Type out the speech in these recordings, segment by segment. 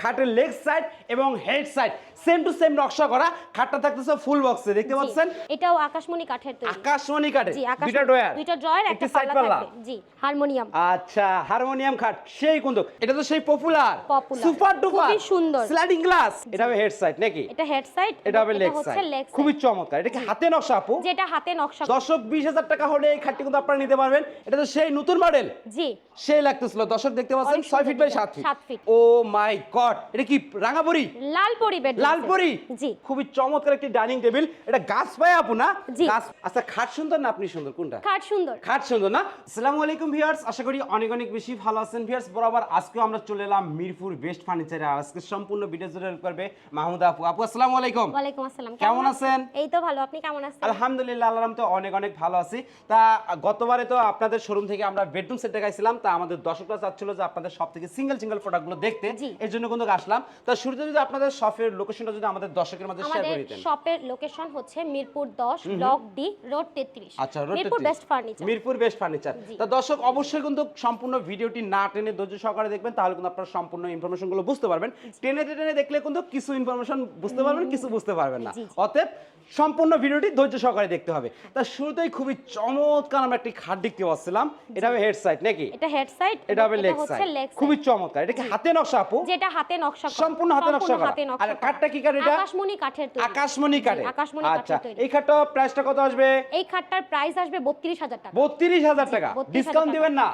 খাটের leg side এবং head side same to same নকশা করা খাটটা থাকতেছে ফুল বক্সে দেখতে পাচ্ছেন? এটাও আকাশমণি কাঠের তৈরি। আকাশমণি কাঠে জি আকাশ দুইটা ড্রয়ার দুইটা ড্রয়ার একটা সাইড পাল্লা জি হারমোনিয়াম। আচ্ছা হারমোনিয়াম খাট সেই কুন্দক এটা তো সেই পপুলার সুপার ডুপার খুবই সুন্দর। স্লাইডিং গ্লাস এটা হবে হেড সাইড নাকি? এটা হেড সাইড এটা হবে লেগ সাইড খুবই চমৎকার। এটা কি হাতে নকশা আপু? যেটা হাতে নকশা দশক বিশ হাজার টাকা হলে এই খাটটি কিন্তু আপনারা নিতে পারবেন। এটা তো সেই নতুন মডেল জি। সেই লাগতেছিল। দর্শক দেখতে পাচ্ছেন অনেক ছয় সুন্দর ফিট বাই দেখতে, সাত ফিট সাত feet। ও মাই গড এটা কি রাঙাবড়ি লাল পরি বেড লালপরি? জি। খুবই চমৎকার একটি ডাইনিং টেবিল এটা গাছ পায় আপু না? গাছ আচ্ছা খাট সুন্দর না আপনি সুন্দর? কোনটা? কাঠ সুন্দর। খাট সুন্দর না? আসসালামু আলাইকুম ভিউয়ার্স আশা করি অনেক অনেক বেশি ভালো আছেন ভিউয়ার্স বরাবর আজকেও আমরা চলে এলাম মিরপুর বেস্ট ফার্নিচারে আর আজকে সম্পূর্ণ ভিডিও জুড়ে হেল্প করবে মাহমুদ আপু। আপু আসসালামু আলাইকুম। আসসালাম। কেমন আছেন? এই তো ভালো। আপনি কেমন আছেন? আলহামদুলিল্লাহ আল্লাহর রহমতে অনেক অনেক ভালো আছি। তা গতবারে তো আপনাদের শোরুম থেকে আমরা বেডরুম সেট দেখাইছিলাম। তা আমাদের দর্শকরা চাচ্ছিল যে আপনাদের সব থেকে সিঙ্গেল সিঙ্গেল প্রোডাক্টগুলো দেখতে। এর জন্য কিন্তু আসলাম। তা শুরুতে যদি আপনাদের শপের লোকেশনটা যদি আমাদের দর্শকের মধ্যে শেয়ার করে দিতেন শপের লোকেশন হচ্ছে মিরপুর 10 ব্লক ডি রোড 33 আচ্ছা road Mirpur best furniture Mirpur best furniture তা দর্শক অবশ্যই কিন্তু সম্পূর্ণ ভিডিওটি না টেনে ধৈর্য সহকারে দেখবেন তাহলে কিন্তু আপনারা সম্পূর্ণ ইনফরমেশনগুলো বুঝতে পারবেন। টেনে টেনে দেখলে কিন্তু কিছু ইনফরমেশন বুঝতে পারবেন কিছু বুঝতে পারবেন না। অতএব সম্পূর্ণ ভিডিওটি ধৈর্য সহকারে দেখতে হবে। তা শুরুতেই খুবই চমৎকার আমরা একটি খাট দেখতে পাচ্ছিলাম। এটা হবে হেড সাইড নাকি? এটা হেড সাইড এটা হবে লেগ সাইড খুবই চমৎকার। এটা কি হাতে নকশা আপু? যেটা হাতে নকশা করা। সম্পূর্ণ হাতে নকশা করা। আর কাঠটা কি কাঠ এটা? আকাশমণি কাঠের তৈরি। আকাশমণি কাঠে আকাশমণি আচ্ছা এই খাটটা প্রাইসটা কত আসবে? এই খাটটার প্রাইস আসবে 32000 টাকা। বত্রিশ হাজার টাকা। 32,000 ডিসকাউন্ট। দিবেন না।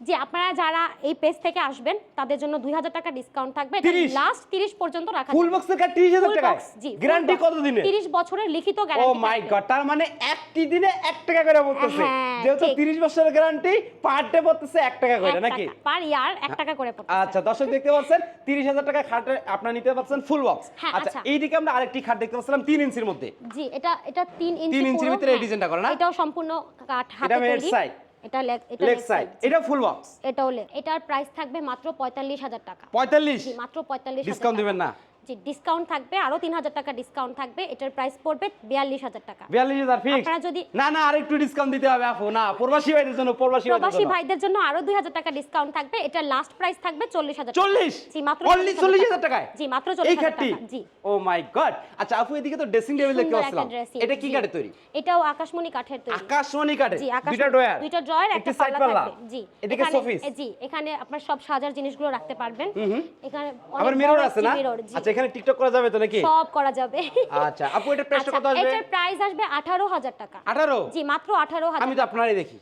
জি আপনারা যারা এই পেজ থেকে আসবেন তাদের জন্য 2000 টাকা ডিসকাউন্ট থাকবে। 30 লাস্ট 30 পর্যন্ত রাখা ফুল বক্সের টাকায় box, জি, গ্যারান্টি কত দিনে 30 বছরের লিখিত ও গ্যারান্টি মাই গড তার মানে একটি দিনে এক টাকা করে পড়তেছে। হ্যাঁ, যেহেতু ঠিক। তিরিশ বছরের গ্যারান্টি পার ডে পড়তেছে এক টাকা করে নাকি? পার ইয়ার 1 টাকা করে পড়ছে আচ্ছা দর্শক দেখতে পাচ্ছেন তিরিশ হাজার টাকা খাটে আপনারা নিতে পারছেন ফুল বক্স হ্যাঁ, আচ্ছা আচ্ছা। এইদিকে আমরা আরেকটি খাট দেখতে পাচ্ছিলাম তিন ইঞ্চির মধ্যে। জি এটা এটা 3 ইঞ্চি তিন ইঞ্চির ভিতরে এই হ্যাঁ। ডিজাইনটা করা না? এটাও সম্পূর্ণ কাঠ হাতে এটা তৈরি। এটা লেগ এটা লেগ সাইড। এটা ফুল বক্স। এটাও লেগ এটার প্রাইস থাকবে মাত্র 45000 টাকা। পঁয়তাল্লিশ? জি মাত্র 45000 ডিসকাউন্ট দিবেন না। জি ডিসকাউন্ট থাকবে আরও 3000 টাকা ডিসকাউন্ট থাকবে এটার প্রাইস পড়বে 42000 টাকা। বিয়াল্লিশ হাজার ফিক্স আপনারা যদি- না না আরেকটু ডিসকাউন্ট দিতে হবে আপু না প্রবাসী ভাইদের জন্য প্রবাসী ভাইদের প্রবাসী জন্য। ভাইদের জন্য আরও 2000 টাকা ডিসকাউন্ট থাকবে এটার লাস্ট প্রাইস থাকবে 40000 টাকা। চল্লিশ? জি মাত্র চল্লিশ হাজার টাকায়? জি মাত্র এই 40000 টাকা জি। ও মাই গড আচ্ছা আপু এদিকে তো ড্রেসিং টেবিল দেখতে পাচ্ছিলাম এটা কি জি। কাঠে তৈরি? এটাও আকাশমণি কাঠের তৈরি। আকাশমণি কাঠে জি দুইটা ড্রয়ার দুইটা ড্রয়ার একটা সাইড পাল্লা থাকবে। জি এদিকে এখানে- জি এখানে আপনার সব সাজার জিনিসগুলো রাখতে পারবেন। এখানে আবার মিরর আছে না? আচ্ছা এখানে টিকটক করা যাবে তো নাকি? সব করা যাবে। আচ্ছা আপু এটা প্রাইসটা আচ্ছা, কত আসবে? এটার প্রাইস আসবে 18000 টাকা। 18 জি মাত্র 18000 আমি তো আপনারই দেখি।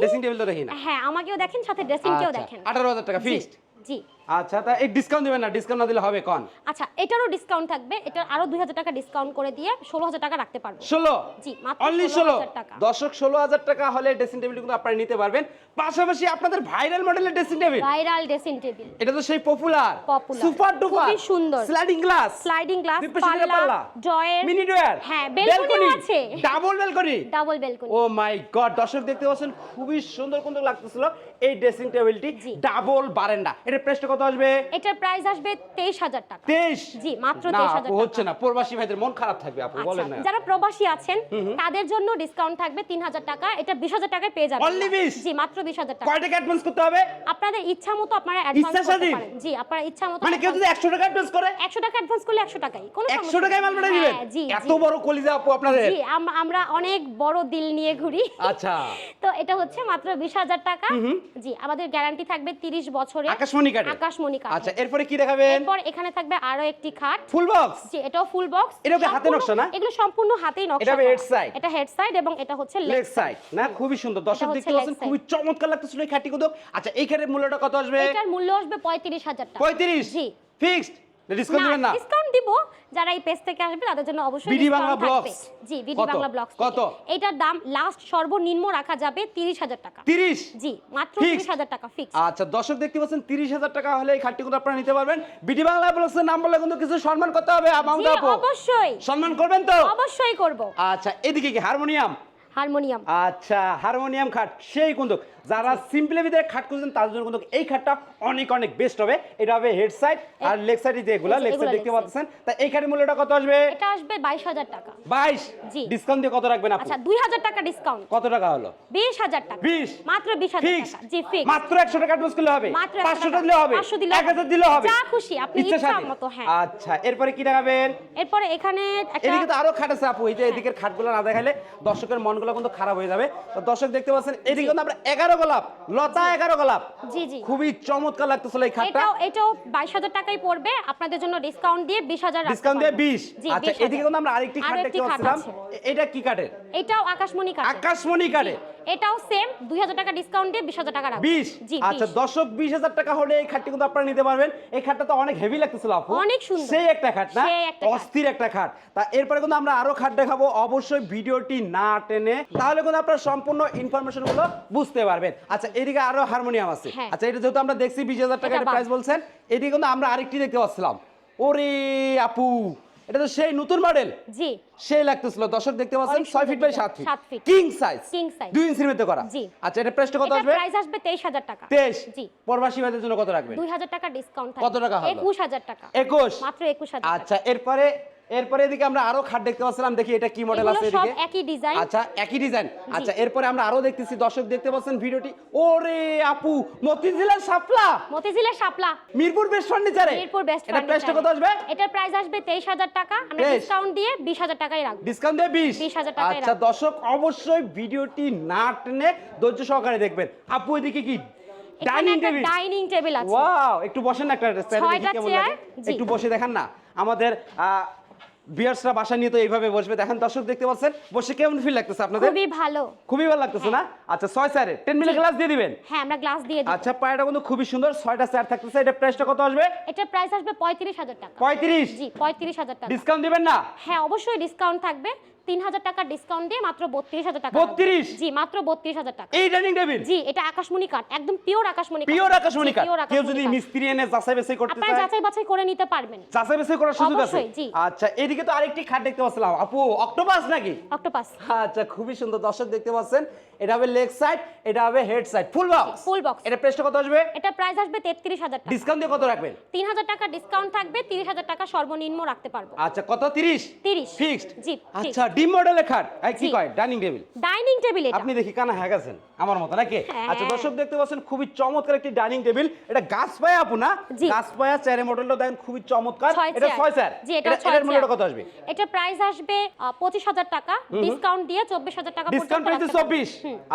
ড্রেসিং টেবিল তো দেখি না। হ্যাঁ আমাকেও দেখেন সাথে ড্রেসিং কেও দেখেন। 18000 টাকা ফিক্সড জি। আচ্ছা তা এই ডিসকাউন্ট দিবেন না ডিসকাউন্ট না দিলে হবে কোন? আচ্ছা এটারও ডিসকাউন্ট থাকবে এটার আরও 2000 টাকা ডিসকাউন্ট করে দিয়ে 16000 টাকা রাখতে পারব। 16 জি, মাত্র 16,000 টাকা। দর্শক 16000 টাকা হলে ড্রেসিং টেবিল কিন্তু আপনারা নিতে পারবেন। পাশাপাশি আপনাদের ভাইরাল মডেলের dressing table viral dressing table এটা তো সেই পপুলার Popular, সুপার ডুপার খুবই সুন্দর। স্লাইডিং গ্লাস স্লাইডিং গ্লাস পাল্লা ড্রয়ার মিনি ড্রয়ার হ্যাঁ, balcony আছে। Double balcony double balcony oh my God দর্শক দেখতে পাচ্ছেন খুবই সুন্দর সুন্দর লাগতেছিল এই ড্রেসিং টেবিলটি। ডাবল বারান্দা। এটার প্রাইসটা কত আসবে? এটার প্রাইস আসবে 23000 টাকা। 23 জি, মাত্র না 23,000 আপু, হচ্ছে না। প্রবাসী ভাইদের মন খারাপ থাকবে আপু আচ্ছা বলেন না। যারা প্রবাসী আছেন তাদের জন্য ডিসকাউন্ট থাকবে 3000 টাকা। এটা 20000 টাকায় পেয়ে যাবেন। Only 20? জি মাত্র 20000 টাকা। কয় টাকা অ্যাডভান্স করতে হবে? আপনাদের ইচ্ছা মতো আপনারা অ্যাডভান্স করতে পারেন। জি আপনারা ইচ্ছা মতো মানে কেউ যদি 100 টাকা অ্যাডভান্স করে? 100 টাকা অ্যাডভান্স করলে 100 টাকাই কোনো 100 টাকায় মাল পাঠিয়ে দিবেন? হ্যাঁ, জি এত বড় কলিজা আপু আপনাদের। জি আমরা অনেক বড় দিল নিয়ে ঘুরি। আচ্ছা। তো এটা হচ্ছে মাত্র 20000 টাকা। জি আমাদের গ্যারান্টি থাকবে 30 বছরের আকাশমণি আকাশমণি কাঠ আচ্ছা এরপরে কি দেখাবেন? এরপর এখানে থাকবে আরও একটি খাট। Full box? জি এটাও ফুল বক্স। এটা কি হাতে নকশা না? এগুলো সম্পূর্ণ হাতেই নকশা এটা হেড সাইড এটা হেড সাইড এবং এটা হচ্ছে লেগ সাইড না খুবই সুন্দর। দর্শক দেখতে পাচ্ছেন খুবই চমৎকার লাগতেছিল এই খাটি কত আচ্ছা এই খাটের মূল্যটা কত আসবে? এটার মূল্য আসবে 35000 টাকা। 35 জি। ফিক্সড ডিসকাউন্ট দিবেন না। ডিসকাউন্ট দিব। যারা এই পেজ থেকে আসবে তাদের জন্য অবশ্যই বিডি বাংলা ব্লগস। জি বিডি বাংলা ব্লগস কত? এটার দাম লাস্ট সর্বনিম্ন রাখা যাবে 30000 টাকা। 30 জি মাত্র 30000 টাকা ফিক্স আচ্ছা দর্শক দেখতে পাচ্ছেন তিরিশ হাজার টাকা হলে এই খাটটি কিন্তু আপনারা নিতে পারবেন। বিডি বাংলা ব্লগসের নাম বলে কিন্তু কিছু সম্মান করতে হবে আপু। অবশ্যই। সম্মান করবেন তো? অবশ্যই করব। আচ্ছা এদিকে কি হারমোনিয়াম? হারমোনিয়াম। আচ্ছা হারমোনিয়াম খাট সেই কিন্তু যারা সিম্পলি ভিতরে খাট খুঁজছেন তাদের জন্য কিন্তু এই খাটটা অনেক অনেক বেস্ট হবে। এটা হবে হেড সাইড আর লেগ সাইড যেগুলো এই লেগ সাইড দেখতে পাচ্ছেন। তা এই খাটের মূল্যটা কত আসবে? এটা আসবে বাইশ হাজার টাকা। বাইশ? জি। ডিসকাউন্ট দিয়ে কত রাখবেন আপনি? আচ্ছা দুই হাজার টাকা ডিসকাউন্ট কত টাকা হলো? বিশ হাজার টাকা। 20 মাত্র বিশ হাজার ফিক্স টাকা। জি ফিক্স মাত্র একশো টাকা অ্যাডভান্স করলে হবে? মাত্র 100 পাঁচশো টাকা। দিলে হবে? 500 দিলে এক হাজার দিলে হবে? যা খুশি, আপনি ইচ্ছা মতো, হ্যাঁ। আচ্ছা এরপরে কি দেখাবেন? এরপরে এখানে একটা এদিকে তো আরও খাট আছে আপু এই যে এদিকের খাটগুলো না দেখালে দর্শকের মনগুলো কিন্তু খারাপ হয়ে যাবে। তো দর্শক দেখতে পাচ্ছেন এদিকে কিন্তু আমরা এগারো গোলাপ লতা এগারো গোলাপ। জি জি। খুবই চমৎকার লাগতেছিল এই খাটটা। এটাও এটাও বাইশ হাজার টাকাই পড়বে। আপনাদের জন্য ডিসকাউন্ট দিয়ে বিশ হাজার ডিসকাউন্ট দিয়ে বিশ। আচ্ছা এদিকে কিন্তু আমরা আরেকটি খাট দেখতে পাচ্ছিলাম। এটা কি কাঠের এটাও আকাশমণি কাঠ আকাশমণি কাঠের এটাও সেম দুই হাজার টাকা ডিসকাউন্ট দিয়ে বিশ হাজার টাকা রাখব। বিশ? জি আচ্ছা 20 দর্শক বিশ হাজার টাকা হলে এই খাটটি কিন্তু আপনারা নিতে পারবেন। এই খাটটা তো অনেক হেভি লাগতেছিল আপু। অনেক সুন্দর। সেই একটা খাট না। অস্থির একটা খাট। তা এরপরে কিন্তু আমরা আরও খাট দেখাবো। অবশ্যই ভিডিওটি না টেনে তাহলে কিন্তু আপনারা সম্পূর্ণ ইনফরমেশনগুলো বুঝতে পারবেন। আচ্ছা এদিকে আরও হারমোনিয়াম আছে। হ্যাঁ। আচ্ছা এটা যেহেতু আমরা দেখছি বিশ হাজার টাকা প্রাইস বলছেন এদিকে কিন্তু আমরা আরেকটি দেখতে পাচ্ছিলাম। ওরে আপু এটা তো সেই নতুন মডেল জি। সেই লাগতেছিল। দর্শক দেখতে পাচ্ছেন অনেক ছয় ফিট বাই সুন্দর সাত ফিট সাত feet। King size King size। দুই ইঞ্চির মধ্যে করা। জি। আচ্ছা এটা প্রাইসটা কত আসবে? প্রাইস আসবে তেইশ হাজার টাকা। তেইশ? জি। প্রবাসী ভাইদের জন্য কত রাখবেন? দুই হাজার টাকা ডিসকাউন্ট কত টাকা? একুশ হাজার টাকা। একুশ? মাত্র একুশ হাজার টাকা। আচ্ছা এরপরে এরপরে এদিকে আমরা আরও খাট দেখতে পাচ্ছিলাম। দেখি এটা কি মডেল আছে এদিকে। একই ডিজাইন আচ্ছা একই ডিজাইন আচ্ছা এরপরে আমরা আরও দেখতেছি। দর্শক দেখতে পাচ্ছেন ভিডিওটি। ওরে আপু মতিঝিলের সাপলা মতিঝিলের শাপলা। মিরপুর বেস্ট ফার্নিচারে মিরপুর বেস্ট এটা প্রাইসটা কত আসবে? এটার প্রাইস আসবে তেইশ হাজার টাকা। আমরা ডিসকাউন্ট দিয়ে বিশ হাজার টাকাই রাখব। ডিসকাউন্ট দিয়ে বিশ? 20,000 টাকায় আচ্ছা দর্শক অবশ্যই ভিডিওটি না টেনে ধৈর্য সহকারে দেখবেন। আপু এদিকে কি? ডাইনিং টেবিল ডাইনিং টেবিল আছে। ওয়াও একটু বসেন না একটা। একটু বসে দেখান না। আমাদের বিয়ার্সরা বাসা নিয়ে তো এইভাবে বসবে। দেখেন দর্শক দেখতে পাচ্ছেন বসে কেমন ফিল লাগতেছে আপনাদের? খুবই ভালো। খুবই ভালো লাগতেছে না? আচ্ছা ছয় স্যারে টেন মিলি গ্লাস দিয়ে দিবেন? হ্যাঁ আমরা গ্লাস দিয়ে দিই আচ্ছা পায়রাটা কিন্তু খুবই সুন্দর ছয়টা স্যার থাকতেছে এটা প্রাইসটা কত আসবে? এটা প্রাইস আসবে পঁয়ত্রিশ হাজার টাকা। পঁয়ত্রিশ? জি পঁয়ত্রিশ হাজার টাকা। ডিসকাউন্ট দিবেন না? হ্যাঁ অবশ্যই ডিসকাউন্ট থাকবে। তিন হাজার টাকা ডিসকাউন্ট দিয়ে মাত্র বত্রিশ হাজার টাকা 32? রাখব। জি মাত্র বত্রিশ হাজার টাকা। এই ডাইনিং টেবিল জি এটা আকাশমণি কাঠ একদম পিওর আকাশমণি পিওর আকাশমণি কাঠ কেউ যদি মিস্ত্রি এনে যাচাই বাছাই করতে চায় যাচাই বাছাই করে নিতে পারবেন। যাচাই বাছাই করার সুযোগ আছে? আচ্ছা এদিকে তো আরেকটি খাট দেখতে পাচ্ছিলাম। আপু অক্টোপাস নাকি? অক্টোপাস আচ্ছা খুবই সুন্দর। দর্শক দেখতে পাচ্ছেন এটা হবে লেগ সাইড এটা হবে head side full box full box এটা প্রাইসটা কত আসবে? এটা প্রাইস আসবে তেত্রিশ হাজার টাকা। ডিসকাউন্ট দিয়ে কত রাখবেন? তিন হাজার টাকা ডিসকাউন্ট থাকবে তিরিশ হাজার টাকা সর্বনিম্ন রাখতে পারব। আচ্ছা কত? 30 তিরিশ। ফিক্সড জি আচ্ছা ডিম মডেলের খাট এই কি কয়? Dining table. ডাইনিং টেবিল এটা। আপনি দেখি কানা হয়ে গেছেন? আমার মতো নাকি? হ্যাঁ। আচ্ছা দর্শক দেখতে পাচ্ছেন খুবই চমৎকার একটি ডাইনিং টেবিল। এটা গাছ পায়া আপু না। গাছ পায়া চেয়ারের মডেলটা দেখেন খুবই চমৎকার। এটা। ছয় স্যার জি এটা ছয় এটার মূল্যটা চেয়ার। কত আসবে? এটা প্রাইস আসবে পঁচিশ হাজার টাকা। ডিসকাউন্ট দিয়ে চব্বিশ হাজার টাকা ডিসকাউন্ট প্রাইসে রাখতে পারব। চব্বিশ।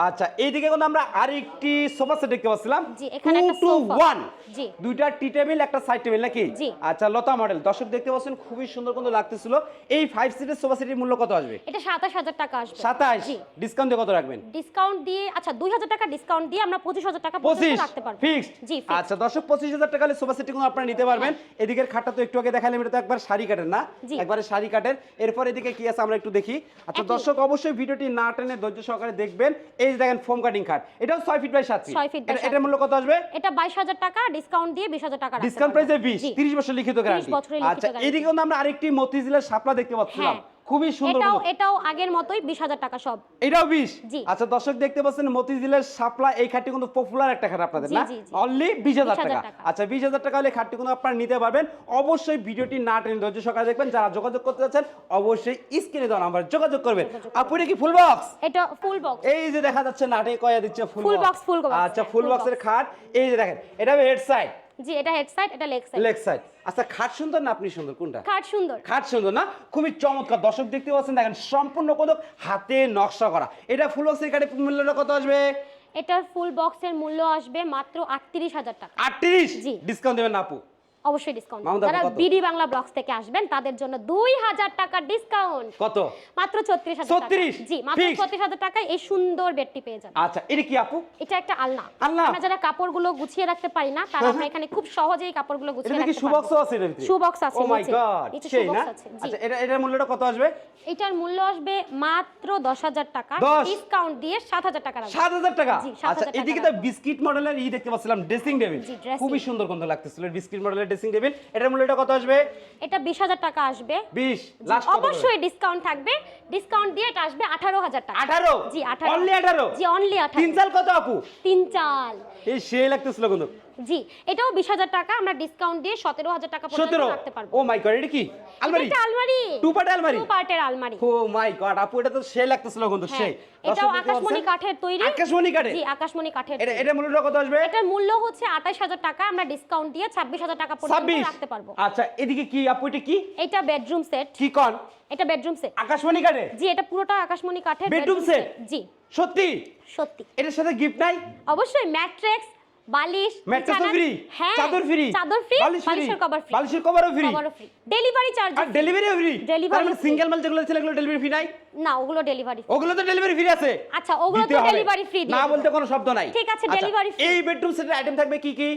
আচ্ছা এইদিকে কিন্তু আমরা আরেকটি সোফা সেট দেখতে পাচ্ছিলাম। জি, এখানে একটা টু ওয়ান জি। দুইটা টি টেবিল একটা সাইড টেবিল নাকি। আচ্ছা লতা মডেল দর্শক দেখতে পাচ্ছেন খুবই সুন্দর কিন্তু লাগতেছিল। এই ফাইভ সিটের সোফা সেটের মূল্য কত আসবে? এটা সাতাশ হাজার টাকা আসবে। সাতাশ? জি। ডিসকাউন্ট দিয়ে কত রাখবেন? ডিসকাউন্ট দিয়ে আচ্ছা দুই হাজার টাকা ডিসকাউন্ট দিয়ে আমরা পঁচিশ হাজার টাকা পর্যন্ত রাখতে পারব। ফিক্সড জি আচ্ছা দর্শক পঁচিশ হাজার টাকা হলে সোফা কিন্তু আপনারা নিতে পারবেন। এদিকের খাটটা তো একটু আগে দেখালাম এটা তো একবার শাড়ি কাটের না। একবারে শাড়ি কাটের। এরপর এদিকে কি আছে আমরা একটু দেখি। আচ্ছা দর্শক অবশ্যই ভিডিওটি না টেনে ধৈর্য সহকারে দেখবেন। এই যে দেখেন ফোম কাটিং খাট। এটাও ছয় ফিট বাই সাত ফিট এটার মূল্য কত আসবে? এটা বাইশ হাজার টাকা ডিসকাউন্ট দিয়ে বিশ হাজার টাকা ডিসকাউন্ট। প্রাইসে বিশ জি। তিরিশ বছর লিখিত গ্যারান্টি আচ্ছা। এদিকে আমরা আরেকটি মতিঝিলের শাপলা দেখতে পাচ্ছিলাম। হ্যাঁ। খুবই সুন্দর এটাও এটাও আগের মতোই বিশ হাজার টাকা সব। এটাও বিশ? জি। আচ্ছা দর্শক দেখতে পাচ্ছেন মতিঝিলের শাপলা এই খাটটি কিন্তু পপুলার একটা খাট আপনাদের না। অনলি 20,000 টাকা। আচ্ছা বিশ হাজার টাকা হলে খাটটি কিন্তু আপনারা নিতে পারবেন। অবশ্যই ভিডিওটি না টেনে ধৈর্য সকালে দেখবেন। যারা যোগাযোগ করতে চাচ্ছেন অবশ্যই স্ক্রিনে দেওয়া নাম্বার যোগাযোগ করবেন। আপনি কি ফুল বক্স এটা ফুল বক্স এই যে দেখা যাচ্ছে নাটে কয়া দিচ্ছে ফুল full আচ্ছা ফুল বক্সের খাট। এই যে দেখেন এটা হেড সাইড জি এটা হেড সাইড এটা লেগ সাইড লেগ সাইড আচ্ছা খাট সুন্দর না আপনি সুন্দর? কোনটা? খাট সুন্দর। খাট সুন্দর না? খুবই চমৎকার। দর্শক দেখতে পাচ্ছেন দেখেন সম্পূর্ণ কোদক হাতে নকশা করা। এটা ফুল বক্সের কাটে মূল্যটা কত আসবে? এটার ফুল বক্সের মূল্য আসবে মাত্র আটত্রিশ হাজার টাকা। আটত্রিশ? জি। ডিসকাউন্ট দেবেন না আপু। অবশ্যই ডিসকাউন্ট যারা বিডি বাংলা ব্লগস থেকে আসবেন তাদের জন্য দুই হাজার টাকা ডিসকাউন্ট কত? মাত্র ছত্রিশ হাজার টাকা। জি মাত্র Fixed? ছত্রিশ হাজার টাকায় এই সুন্দর বেডটি পেয়ে যাবেন। আচ্ছা এটা কি আপু? এটা একটা আলনা। আলনা? আমরা যারা কাপড়গুলো গুছিয়ে রাখতে পারি না তারা আমরা এখানে খুব সহজেই কাপড়গুলো গুছিয়ে এটা কি রাখতে সুবক্স পারব। আছে এর ভিতরে? Shoebox আছে ও মাই গড সেই না? আছে, জি। আচ্ছা এটা এটার মূল্যটা কত আসবে? এটার মূল্য আসবে মাত্র দশ হাজার টাকা। দশ? ডিসকাউন্ট দিয়ে সাত হাজার টাকা রাখব। সাত হাজার টাকা? জি, আচ্ছা এদিকে তো বিস্কিট মডেলের ই দেখতে পাচ্ছিলাম ড্রেসিং টেবিল খুবই সুন্দর কিন্তু লাগতেছিল বিস্কিট মডেলের ড্রেসিং টেবিল এটার মূল্যটা কত আসবে? এটা বিশ হাজার টাকা আসবে। বিশ জি, লাস্ট অবশ্যই ডিসকাউন্ট থাকবে। ডিসকাউন্ট দিয়ে এটা আসবে আঠারো হাজার টাকা। আঠারো? জি আঠারো। অনলি আঠারো? জি অনলি আঠারো। তিন চাল কত আপু? তিন চাল। এই সেই লাগতেছিল কিন্তু। জি এটাও বিশ হাজার টাকা আমরা ডিসকাউন্ট দিয়ে সতেরো হাজার টাকা পর্যন্ত সতেরো? রাখতে পারব। ও মাই গড এটা কি? আলমারি? এটা আলমারি। টু পার্ট আলমারি? টু পার্টের আলমারি। ও মাই গড আপু এটা তো সেই লাগতেছিল কিন্তু হ্যাঁ সেই। এটাও আকাশমণি কাঠের তৈরি। আকাশমণি কাঠের? জি আকাশমণি কাঠের এটা এটা মূল্যটা কত আসবে? এটার মূল্য হচ্ছে আঠাশ হাজার টাকা আমরা ডিসকাউন্ট দিয়ে ছাব্বিশ হাজার টাকা পর্যন্ত রাখতে পারব। আচ্ছা এদিকে কি আপু এটা কি? এটা বেডরুম সেট কি কন এটা বেডরুম সেট আকাশমণি কাঠের? জি এটা পুরোটা আকাশমণি কাঠের bedroom set? জি। সত্যি? সত্যি। এটার সাথে গিফট নাই? অবশ্যই ম্যাট্রেক্স বালিশ ম্যাট্রেসও ফ্রি হ্যাঁ চাদর ফ্রি চাদর ফ্রি বালিশের কভার ফ্রি বালিশের কভারও ফ্রি ফ্রি ডেলিভারি চার্জ আর ডেলিভারিও ফ্রি ডেলিভারি মানে সিঙ্গেল মাল যেগুলো ছিল এগুলো ডেলিভারি ফ্রি নাই? না ওগুলো ডেলিভারি ওগুলো তো ডেলিভারি ফ্রি আছে। আচ্ছা ওগুলো তো ডেলিভারি ফ্রি না বলতে কোনো শব্দ নাই। ঠিক আছে, ডেলিভারি ফ্রি free। এই বেডরুম সেটের আইটেম থাকবে কি কি?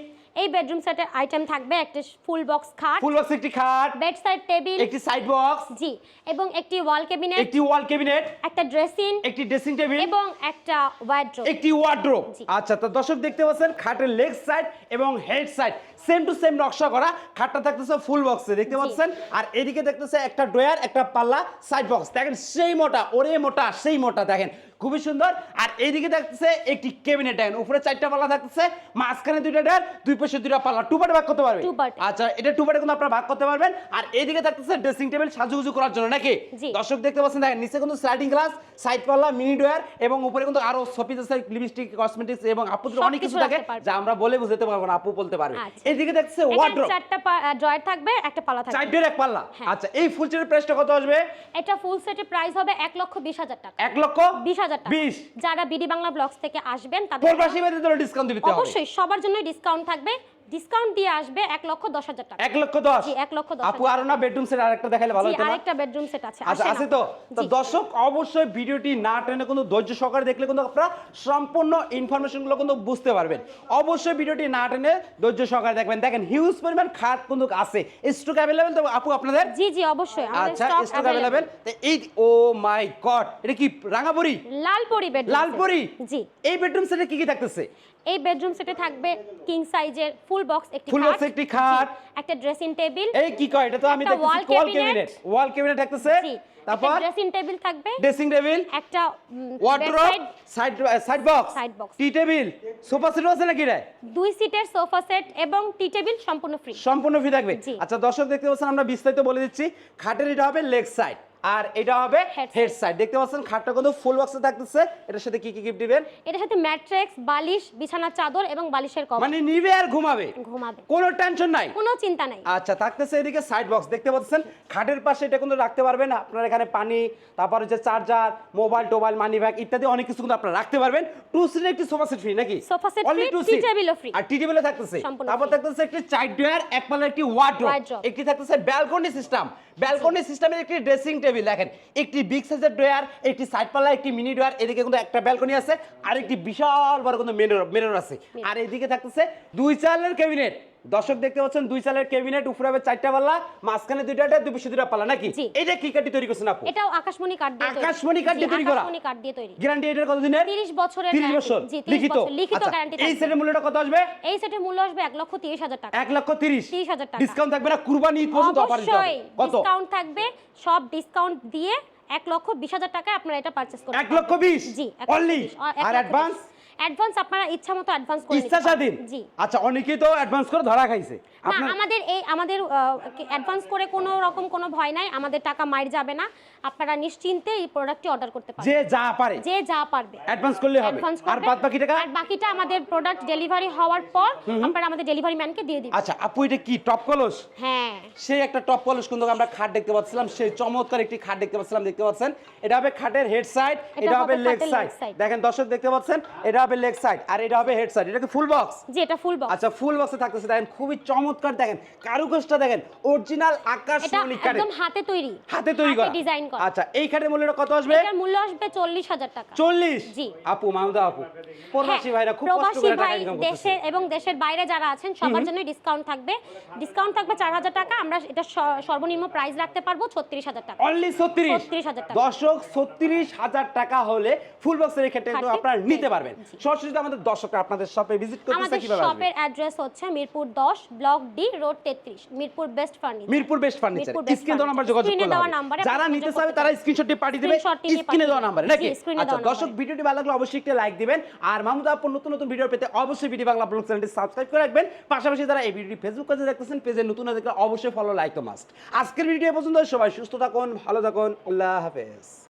এই বেডরুম সেটের আইটেম থাকবে একটা ফুল বক্স খাট ফুল বক্স একটি খাট বেড সাইড টেবিল একটি সাইড বক্স জি এবং একটি ওয়াল ক্যাবিনেট একটি ওয়াল ক্যাবিনেট একটা ড্রেসিং একটি ড্রেসিং টেবিল এবং একটা ওয়ার্ড্রোব একটি ওয়ার্ড্রোব আচ্ছা তো দর্শক দেখতে পাচ্ছেন খাটের লেগ সাইড এবং head side same to same নকশা করা খাটটা থাকতেছে ফুল বক্সে দেখতে পাচ্ছেন? আর এদিকে দেখতেছে একটা ড্রয়ার একটা পাল্লা সাইড বক্স দেখেন সেই মোটা ওরে মোটা সেই মোটা দেখেন। খুবই সুন্দর। আর এইদিকে দেখতেছে একটি ক্যাবিনেট দেখেন উপরে চারটা পাল্লা থাকতেছে মাঝখানে দুইটা ড্রয়ার দুই পাশে দুইটা পাল্লা। টু পার্টে ভাগ করতে পারবে? Two part। আচ্ছা এটা টু পার্টে কিন্তু আপনারা ভাগ করতে পারবেন। আর এইদিকে থাকতেছে ড্রেসিং টেবিল সাজুগুজু করার জন্য নাকি। দর্শক দেখতে পাচ্ছেন দেখেন নিচে কিন্তু স্লাইডিং গ্লাস সাইড পাল্লা মিনি ড্রয়ার এবং উপরে কিন্তু আরও শপিং আছে লিপস্টিক কসমেটিক্স এবং আপুদের অনেক কিছু থাকে যা আমরা বলে বুঝতে পারব না আপু বলতে পারবে। আচ্ছা। এইদিকে দেখছে এখানে ওয়ার্ড্রোব চারটা ড্রয়ার থাকবে একটা পাল্লা থাকবে। চারটের এক পাল্লা। হ্যাঁ। আচ্ছা এই ফুল সেটের প্রাইসটা কত আসবে? এটা ফুল সেটের প্রাইস হবে এক লক্ষ বিশ হাজার টাকা। এক লক্ষ বিশ হাজার টাকা। যারা বিডি বাংলা ব্লগস থেকে আসবেন তাদের প্রবাসী বাড়িতে তোর ডিসকাউন্ট দিতে হবে। অবশ্যই সবার জন্য ডিসকাউন্ট থাকবে। ডিসকাউন্ট দিয়ে আসবে এক লক্ষ দশ হাজার টাকা। এক লক্ষ দশ? জি, এক লক্ষ দশ আপু আরও না বেডরুম সেট আরেকটা দেখালে ভালো হতো আরেকটা বেডরুম সেট আছে। আচ্ছা আছে তো? তো দর্শক অবশ্যই ভিডিওটি না টেনে কিন্তু ধৈর্য সহকারে দেখলে কিন্তু আপনারা সম্পূর্ণ ইনফরমেশনগুলো কিন্তু বুঝতে পারবেন। অবশ্যই ভিডিওটি না টেনে ধৈর্য সহকারে দেখবেন। দেখেন হিউজ পরিমাণ খাট কিন্তু আছে। স্টক অ্যাভেলেবেল তো আপু আপনাদের? জি জি অবশ্যই। আমাদের আচ্ছা স্টক অ্যাভেলেবেল এই ও মাই গড এটা কি রাঙাবড়ি লালপরি বেডরুম লালপরি? জি। এই বেডরুম সেটে কি কি থাকতেছে? এই বেডরুম সেটে থাকবে কিং সাইজের ফুল বক্স একটি Full box একটি খাট। একটা ড্রেসিং টেবিল এই কি কয়? এটা তো আমি দেখতেছি ওয়াল। ক্যাবিনেট ওয়াল ক্যাবিনেট থাকতেছে। তারপর? ড্রেসিং টেবিল থাকবে। ড্রেসিং টেবিল একটা wardrobe side side box side box। Tea table sofa set আছে নাকি রে? দুই সিটের সোফা সেট এবং টি টেবিল সম্পূর্ণ ফ্রি সম্পূর্ণ ফ্রি থাকবে। আচ্ছা দর্শক দেখতে পাচ্ছেন আমরা বিস্তারিত বলে দিচ্ছি। খাটের এটা হবে লেগ সাইড আর এটা হবে হেড সাইড দেখতে পাচ্ছেন খাটটা কিন্তু ফুল বক্সে থাকতেছে। এটার সাথে কি কি গিফট দিবেন? এটার সাথে ম্যাট্রেক্স বালিশ বিছানার চাদর এবং বালিশের কভার মানে নিবে আর ঘুমাবে? ঘুমাবে। কোনো টেনশন নাই? কোনো চিন্তা নাই। আচ্ছা থাকতেছে এদিকে সাইড বক্স দেখতে পাচ্ছেন খাটের পাশে এটা কিন্তু রাখতে পারবেন। আপনার এখানে পানি তারপর হচ্ছে চার্জার মোবাইল টোবাইল মানি ব্যাগ ইত্যাদি অনেক কিছু কিন্তু আপনারা রাখতে পারবেন। টু সিটের একটি সোফা সেট ফ্রি নাকি? Sofa set Only free, two tea seat। table ও free। আর টি টেবিলও থাকতেছে। তারপর থাকতেছে একটি চাইড ড্রয়ার এক পাল্লা একটি ওয়ার্ড্রোব Wardrobe। একটি থাকতেছে ব্যালকনি সিস্টেম ব্যালকনি সিস্টেমের একটি ড্রেসিং টেবিল দেখেন। একটি বিগ সাইজের ড্রয়ার একটি সাইড পাল্লা একটি মিনি ড্রয়ার এদিকে কিন্তু একটা ব্যালকনি আছে আর একটি বিশাল বড় কিন্তু মেনর মেনর আছে। আর এদিকে থাকতেছে দুই চালের ক্যাবিনেট দর্শক দেখতে পাচ্ছেন দুই চালের ক্যাবিনেট উপরে হবে চারটা পাল্লা মাঝখানে দুইটা দুই পাশে দুইটা পাল্লা নাকি? জি। এইটা কি কাটি তৈরি করছেন আপু? এটাও আকাশমণি কাঠ দিয়ে। আকাশমণি কাঠ দিয়ে তৈরি করা? আকাশমণি কাঠ দিয়ে তৈরি। গ্যারান্টি এটার কত দিনের 30 বছরের 30 বছর। 30 লিখিত। লিখিত আচ্ছা, guarantee এই। সেটের মূল্যটা কত আসবে? এই সেটের মূল্য আসবে এক লক্ষ তিরিশ হাজার টাকা। এক লক্ষ তিরিশ। 30,000 টাকা। ডিসকাউন্ট থাকবে না কুরবানি ঈদ পর্যন্ত অফার দিতে হবে। কত? ডিসকাউন্ট থাকবে। সব ডিসকাউন্ট দিয়ে এক লক্ষ বিশ হাজার টাকায় আপনারা এটা পারচেস করতে এক লক্ষ বিশ? জি অনলি আর অ্যাডভান্স অ্যাডভান্স আপনারা ইচ্ছা মতো অ্যাডভান্স করে ইচ্ছা স্বাধীন? জি। আচ্ছা অনেকেই তো অ্যাডভান্স করে ধরা খাইছে। না আমাদের এই আমাদের অ্যাডভান্স করে কোনো রকম কোনো ভয় নাই আমাদের টাকা মার যাবে না। আপনারা নিশ্চিন্তে এই প্রোডাক্টটি অর্ডার করতে যে যা পারে। যে যা পারবে। অ্যাডভান্স করলে হবে। আর বাদ বাকি টাকা? আর বাকিটা আমাদের প্রোডাক্ট ডেলিভারি হওয়ার পর আপনারা আমাদের ডেলিভারি ম্যানকে দিয়ে দিবেন। আচ্ছা আপু এটা কি টপ কলস? হ্যাঁ। সেই একটা টপ কলস কিন্তু আমরা খাট দেখতে পাচ্ছিলাম সেই চমৎকার একটি খাট দেখতে পাচ্ছিলাম দেখতে পাচ্ছেন? এটা হবে খাটের হেড সাইড এটা হবে লেগ সাইড দেখেন দর্শক দেখতে পাচ্ছেন এটা হবে লেগ সাইড আর এটা হবে হেড সাইড। এটা কি ফুল বক্স জি এটা ফুল বক্স আচ্ছা ফুল বক্সে থাকতেছে। দেখেন খুবই চমৎকার দেখেন কারুকাজটা দেখেন অরিজিনাল আকাশ কাঠের। একদম হাতে তৈরি। হাতে তৈরি করা। ডিজাইন করা। আচ্ছা এই খাটের মূল্যটা কত আসবে? এটার মূল্য আসবে চল্লিশ হাজার টাকা। চল্লিশ? জি। আপু মামদা আপু প্রবাসী হ্যাঁ, ভাইরা খুব কষ্ট করে টাকা ইনকাম দেশে এবং দেশের বাইরে যারা আছেন সবার জন্য ডিসকাউন্ট থাকবে। ডিসকাউন্ট থাকবে চার হাজার টাকা। আমরা এটা সর্বনিম্ন প্রাইস রাখতে পারব ছত্রিশ হাজার টাকা। অনলি ছত্রিশ? 36,000 টাকা। দর্শক ছত্রিশ হাজার টাকা হলে ফুল বক্সের ক্ষেত্রে কিন্তু আপনারা নিতে পারবেন। সরাসরি আমাদের দর্শকরা আপনাদের শপে ভিজিট করতে আমাদের শপের অ্যাড্রেস হচ্ছে মিরপুর দশ ব্লক ডি রোড তেত্রিশ Mirpur best furniture Mirpur best furniture স্ক্রিনে দেওয়া নাম্বার যোগাযোগ। নাম্বারে যারা নিতে করতে তারা স্ক্রিনশটটি পাঠিয়ে দিবে। স্ক্রিনে দেওয়া নাম্বারে নাকি? আচ্ছা দর্শক ভিডিওটি ভালো লাগলে অবশ্যই একটা লাইক দিবেন। আর মাহমুদ আপুর নতুন নতুন ভিডিও পেতে অবশ্যই ভিডিও বাংলা ব্লগ চ্যানেলটি সাবস্ক্রাইব করে রাখবেন। পাশাপাশি যারা এই ভিডিওটি ফেসবুক পেজে দেখতেছেন পেজে নতুন দেখলে অবশ্যই ফলো লাইক তো মাস্ট আজকের ভিডিও পর্যন্ত সবাই সুস্থ থাকুন ভালো থাকুন আল্লাহ হাফেজ।